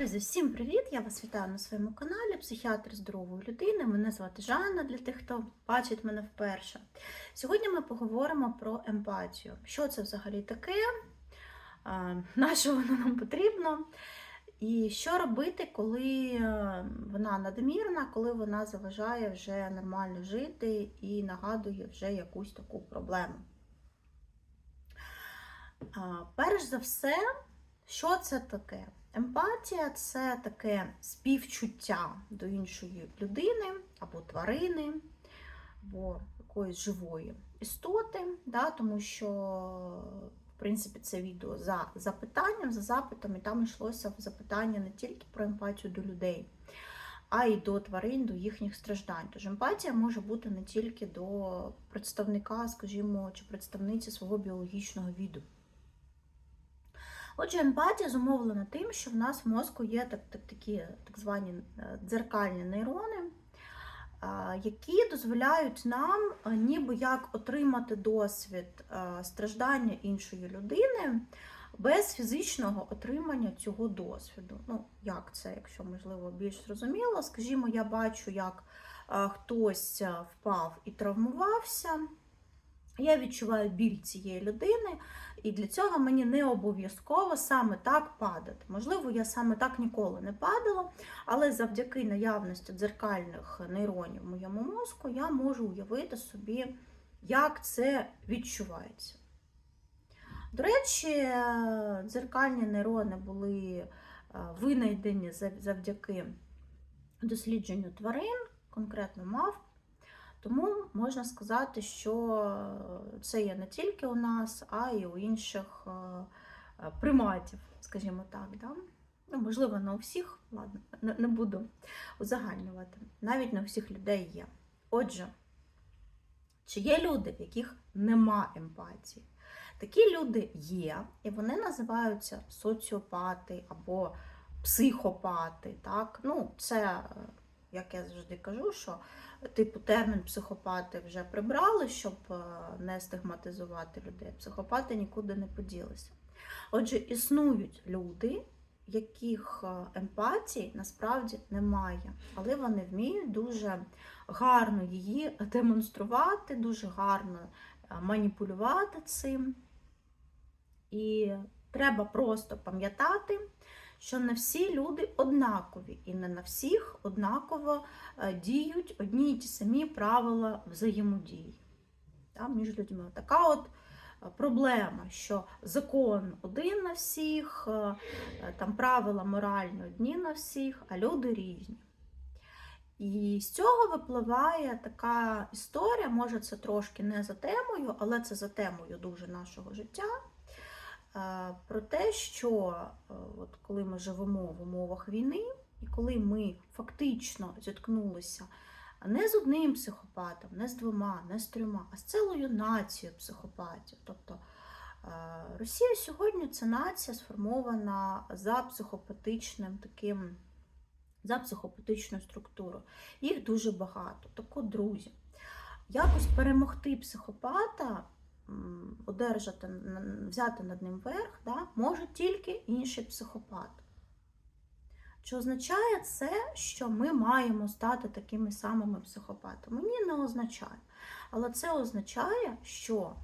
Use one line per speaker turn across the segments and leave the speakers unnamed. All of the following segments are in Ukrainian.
Друзі, всім привіт! Я вас вітаю на своєму каналі Психіатр здорової людини. Мене звати Жанна для тих, хто бачить мене вперше. Сьогодні ми поговоримо про емпатію. Що це взагалі таке? На що воно нам потрібно? І що робити, коли е, вона надмірна, коли вона заважає вже нормально жити і нагадує вже якусь таку проблему. Перш за все, що це таке? Емпатія це таке співчуття до іншої людини або тварини, або якоїсь живої істоти, да, тому що, в принципі, це відео за запитанням, за запитом, і там йшлося запитання не тільки про емпатію до людей, а й до тварин, до їхніх страждань. Тож емпатія може бути не тільки до представника, скажімо, чи представниці свого біологічного віду. Отже, емпатія зумовлена тим, що в нас в мозку є так, так, такі так звані е, дзеркальні нейрони, які дозволяють нам е, ніби як отримати досвід е, страждання іншої людини без фізичного отримання цього досвіду. Ну, як це, якщо можливо більш зрозуміло, скажімо, я бачу, як хтось впав і травмувався. Я відчуваю біль цієї людини, і для цього мені не обов'язково саме так падати. Можливо, я саме так ніколи не падала, але завдяки наявності дзеркальних нейронів в моєму мозку я можу уявити собі, як це відчувається. До речі, дзеркальні нейрони були е, винайдені завдяки дослідженню тварин, конкретно мавп. Тому можна сказати, що це є не тільки у нас, а й у інших е, е, приматів, скажімо так. Да? Ну, Можливо, не у всіх, ладно, не буду узагальнювати. Навіть не у всіх людей є. Отже, чи є люди, в яких нема емпатії? Такі люди є, і вони називаються соціопати або психопати. Так? Ну, Це, як я завжди кажу, що типу термін психопати вже прибрали, щоб е, не стигматизувати людей. Психопати нікуди не поділися. Отже, існують люди, яких е, емпатії насправді немає, але вони вміють дуже гарно її демонструвати, дуже гарно е, маніпулювати цим. І треба просто пам'ятати, що не всі люди однакові, і не на всіх однаково е, діють одні й ті самі правила взаємодії Там, між людьми. Така от е, проблема, що закон один на всіх, е, там правила моральні одні на всіх, а люди різні. І з цього випливає така історія, може це трошки не за темою, але це за темою дуже нашого життя про те, що е, от коли ми живемо в умовах війни, і коли ми фактично зіткнулися не з одним психопатом, не з двома, не з трьома, а з цілою нацією психопатів. Тобто Росія сьогодні це нація сформована за психопатичним таким, за психопатичною структурою. Їх дуже багато. Так от, друзі, якось перемогти психопата одержати, взяти над ним верх, да, може тільки інший психопат. Що означає це, що ми маємо стати такими самими психопатами? Ні, не означає. Але це означає, що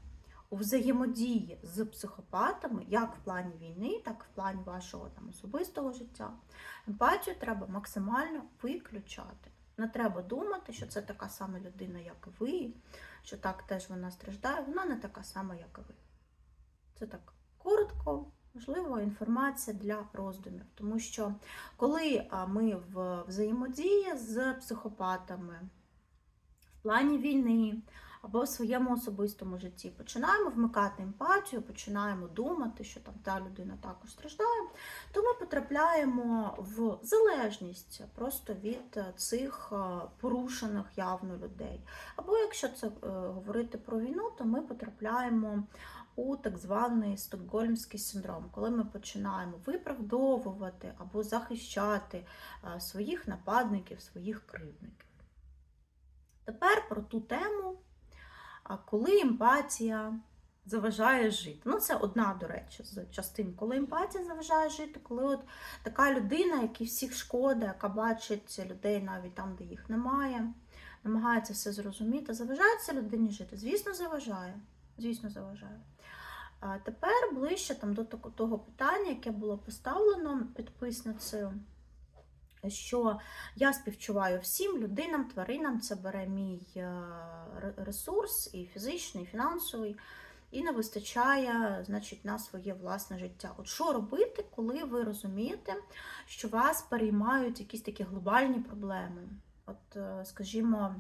у взаємодії з психопатами, як в плані війни, так і в плані вашого там, особистого життя, емпатію треба максимально виключати. Не треба думати, що це така сама людина, як і ви, що так теж вона страждає, вона не така сама, як і ви. Це так коротко, можливо, інформація для роздумів. Тому що коли ми в взаємодії з психопатами в плані війни, або в своєму особистому житті. Починаємо вмикати емпатію, починаємо думати, що там та людина також страждає, то ми потрапляємо в залежність просто від цих е, порушених явно людей. Або якщо це е, говорити про війну, то ми потрапляємо у так званий стокгольмський синдром, коли ми починаємо виправдовувати або захищати е, своїх нападників, своїх кривдників. Тепер про ту тему, коли емпатія заважає жити. Ну, це одна, до речі, з частин, коли емпатія заважає жити, коли от така людина, якій всіх шкода, яка бачить людей навіть там, де їх немає, намагається все зрозуміти. Заважає це людині жити? Звісно, заважає. Звісно, заважає. А тепер ближче там, до того питання, яке було поставлено підписницею, що я співчуваю всім людинам, тваринам, це бере мій е, ресурс, і фізичний, і фінансовий, і не вистачає значить, на своє власне життя. От що робити, коли ви розумієте, що вас переймають якісь такі глобальні проблеми? От, е, скажімо,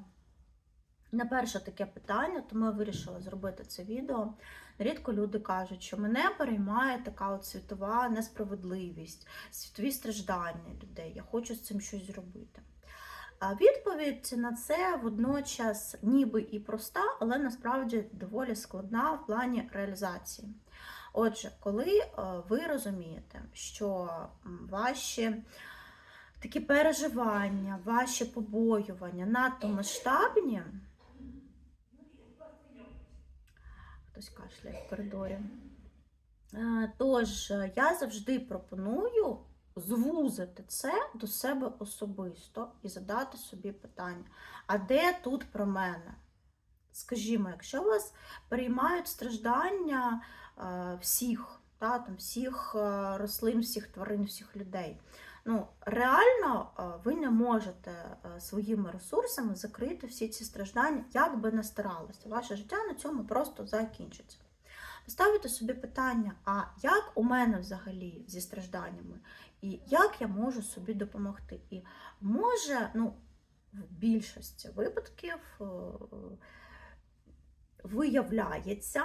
на перше таке питання, тому я вирішила зробити це відео. Рідко люди кажуть, що мене переймає така от світова несправедливість, світові страждання людей. Я хочу з цим щось зробити. А відповідь на це водночас ніби і проста, але насправді доволі складна в плані реалізації. Отже, коли е, ви розумієте, що ваші такі переживання, ваші побоювання надто масштабні, хтось кашляє в коридорі. Е, Тож е, я завжди пропоную звузити це до себе особисто і задати собі питання: а де тут про мене? Скажімо, якщо вас переймають страждання е, всіх, та, там, всіх рослин, всіх тварин, всіх людей, ну, реально е, ви не можете е, своїми ресурсами закрити всі ці страждання, як би не старалися. Ваше життя на цьому просто закінчиться. Поставити собі питання, а як у мене взагалі зі стражданнями, і як я можу собі допомогти? І може, ну, в більшості випадків е, виявляється,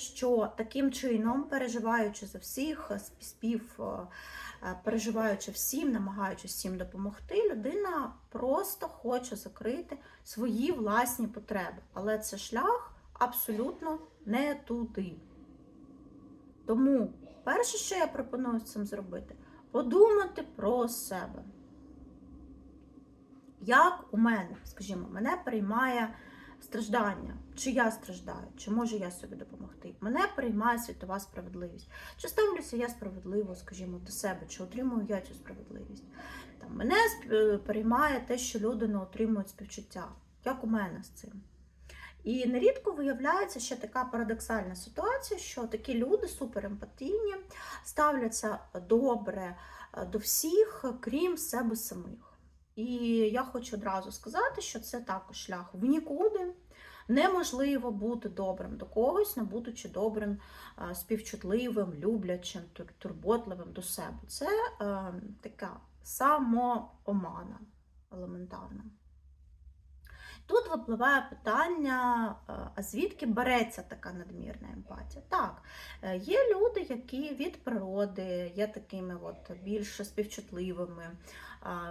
що таким чином, переживаючи за всіх, е, спів, е, переживаючи всім, намагаючись всім допомогти, людина просто хоче закрити свої власні потреби. Але це шлях абсолютно не туди. Тому перше, що я пропоную з цим зробити, подумати про себе. Як у мене, скажімо, мене переймає страждання, чи я страждаю, чи можу я собі допомогти. Мене переймає світова справедливість. Чи ставлюся я справедливо, скажімо, до себе, чи отримую я цю справедливість. Там, мене сп- переймає те, що люди не отримують співчуття. Як у мене з цим? І нерідко виявляється ще така парадоксальна ситуація, що такі люди суперемпатійні, ставляться добре е, до всіх, крім себе самих. І я хочу одразу сказати, що це також шлях в нікуди. Неможливо бути добрим до когось, не будучи добрим, е, співчутливим, люблячим, тур- турботливим до себе. Це е, така самоомана елементарна. Тут випливає питання, е, а звідки береться така надмірна емпатія? Так, е, є люди, які від природи є такими от більш співчутливими,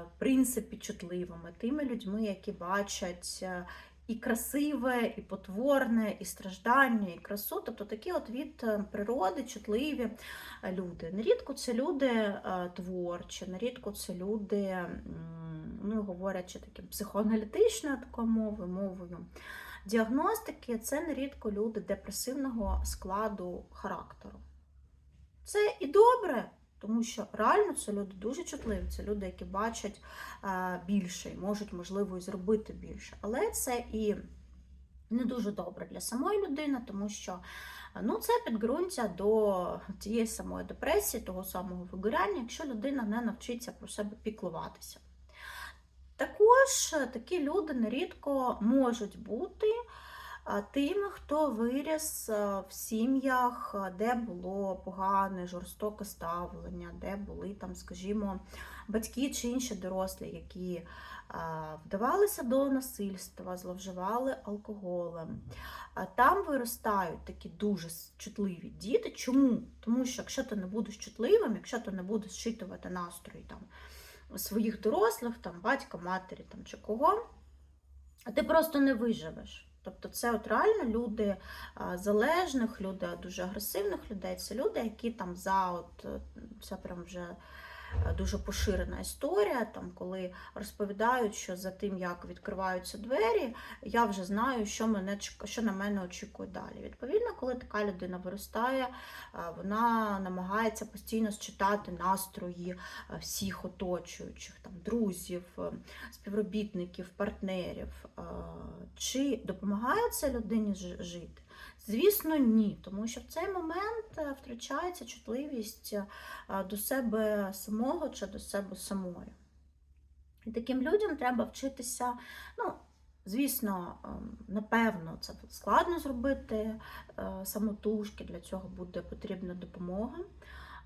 в принципі, чутливими, тими людьми, які бачать е, і красиве, і потворне, і страждання, і красу. Тобто такі от від е, природи чутливі е, люди. Нерідко це люди е, творчі, нерідко це люди, ну, говорячи таким психоаналітичною такою мовою, мовою діагностики, це нерідко люди депресивного складу характеру. Це і добре, тому що реально це люди дуже чутливі, це люди, які бачать е, більше і можуть, можливо, і зробити більше. Але це і не дуже добре для самої людини, тому що е, ну, це підґрунтя до тієї самої депресії, того самого вигоряння, якщо людина не навчиться про себе піклуватися. Також е, такі люди нерідко можуть бути тими, хто виріс е, в сім'ях, е, де було погане, жорстоке ставлення, де були там, скажімо, батьки чи інші дорослі, які е, вдавалися до насильства, зловживали алкоголем. Там виростають такі дуже чутливі діти. Чому? Тому що якщо ти не будеш чутливим, якщо ти не будеш зчитувати настрої там, своїх дорослих, там, батька, матері там, чи кого, ти просто не виживеш. Тобто це от реально люди залежних, люди дуже агресивних людей, це люди, які там за от, е, це прям вже е, дуже поширена історія, там, коли розповідають, що за тим, як відкриваються двері, я вже знаю, що, мене, що на мене очікує далі. Відповідно, коли така людина виростає, е, вона намагається постійно считати настрої е, всіх оточуючих, там, друзів, е, співробітників, партнерів. Е, Чи допомагає це людині жити? Звісно, ні, тому що в цей момент е, втрачається чутливість е, до себе самого чи до себе самої. І таким людям треба вчитися, ну, звісно, ем, напевно, це складно зробити е, самотужки, для цього буде потрібна допомога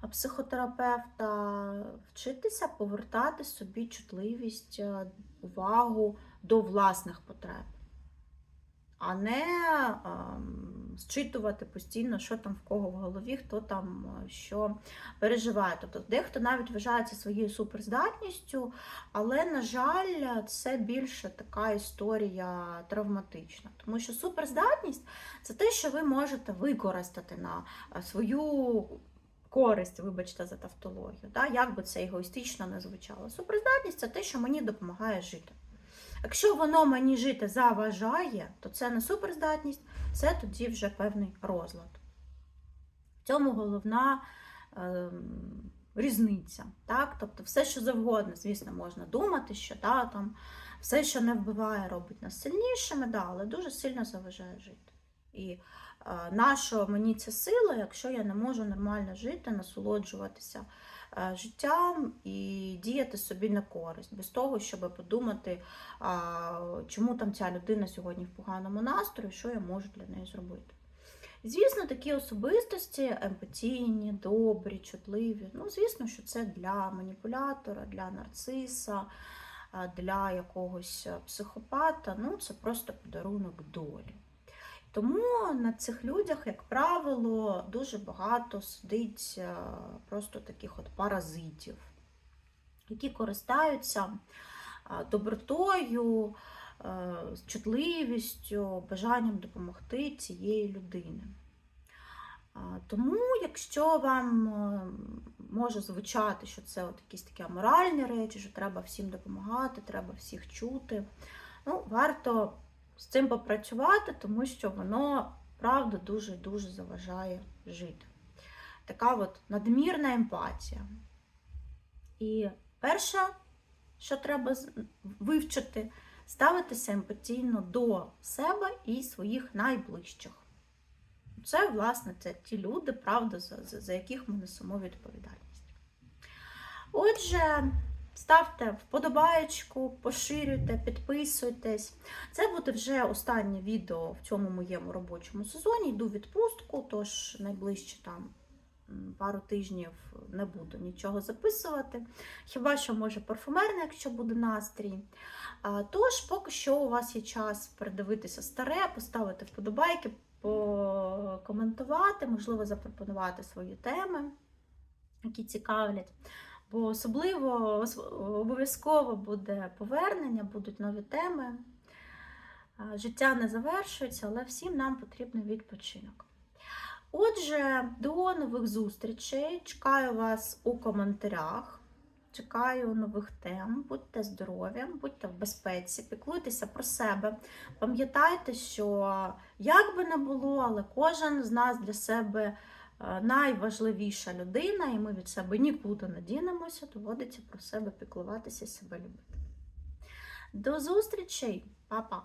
а психотерапевта, вчитися повертати собі чутливість, увагу до власних потреб, а не ем, зчитувати постійно, що там в кого в голові, хто там е, що переживає. Тобто дехто навіть вважається своєю суперздатністю, але, на жаль, це більше така історія травматична. Тому що суперздатність це те, що ви можете використати на е, свою користь, вибачте за тавтологію, да? як би це егоїстично не звучало. Суперздатність це те, що мені допомагає жити. Якщо воно мені жити заважає, то це не суперздатність, це тоді вже певний розлад. В цьому головна ем, різниця. Так? Тобто все, що завгодно, звісно, можна думати, що да, там, все, що не вбиває, робить нас сильнішими, да, але дуже сильно заважає жити. І е, нащо мені ця сила, якщо я не можу нормально жити, насолоджуватися е, життям і діяти собі на користь, без того, щоб подумати, чому там ця людина сьогодні в поганому настрої, що я можу для неї зробити. Звісно, такі особистості емпатійні, добрі, чутливі. Ну, звісно, що це для маніпулятора, для нарциса, для якогось е, психопата. Ну, це просто подарунок долі. Тому на цих людях, як правило, дуже багато сидить е, просто таких от паразитів, які користаються а, добротою, е, чутливістю, бажанням допомогти цієї людини. Тому, якщо вам е, може звучати, що це от якісь такі аморальні речі, що треба всім допомагати, треба всіх чути, ну, варто з цим попрацювати, тому що воно правда дуже-дуже заважає жити. Така от надмірна емпатія. І перше, що треба вивчити, ставитися емпатійно до себе і своїх найближчих. Це, власне, це ті люди, правда, за, за, яких ми несемо відповідальність. Отже, ставте вподобаєчку, поширюйте, підписуйтесь. Це буде вже останнє відео в цьому моєму робочому сезоні. Йду відпустку, тож найближче там пару тижнів не буду нічого записувати. Хіба що може парфумерне, якщо буде настрій. Тож, поки що у вас є час передивитися старе, поставити вподобайки, покоментувати, можливо, запропонувати свої теми, які цікавлять. Бо особливо обов'язково буде повернення, будуть нові теми. Життя не завершується, але всім нам потрібен відпочинок. Отже, до нових зустрічей. Чекаю вас у коментарях. Чекаю нових тем. Будьте здорові, будьте в безпеці, піклуйтеся про себе. Пам'ятайте, що як би не було, але кожен з нас для себе найважливіша людина, і ми від себе нікуди не дінемося, доводиться про себе піклуватися і себе любити. До зустрічей, Па-па!